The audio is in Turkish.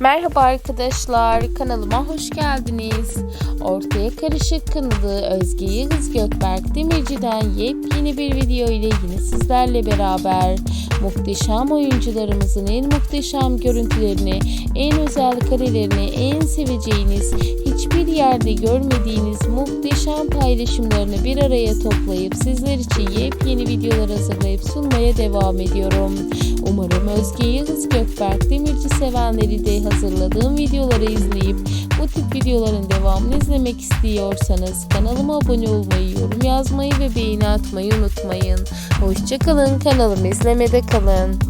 Merhaba arkadaşlar, kanalıma hoş geldiniz. Ortaya Karışık kanalı Özge Yıldız Gökberk Demirci'den yepyeni bir video ile yine sizlerle beraber muhteşem oyuncularımızın en muhteşem görüntülerini, en özel karelerini, en seveceğiniz, hiçbir yerde görmediğiniz muhteşem paylaşımlarını bir araya toplayıp sizler için yepyeni videolar hazırlayıp sunmaya devam ediyorum. Umarım Özge Yıldız Gökberk Demirci sevenleri de hazırladığım videoları izleyip bu tip videoların devamını izlemek istiyorsanız kanalıma abone olmayı, yorum yazmayı ve beğeni atmayı unutmayın. Hoşçakalın, kanalımı izlemede kalın.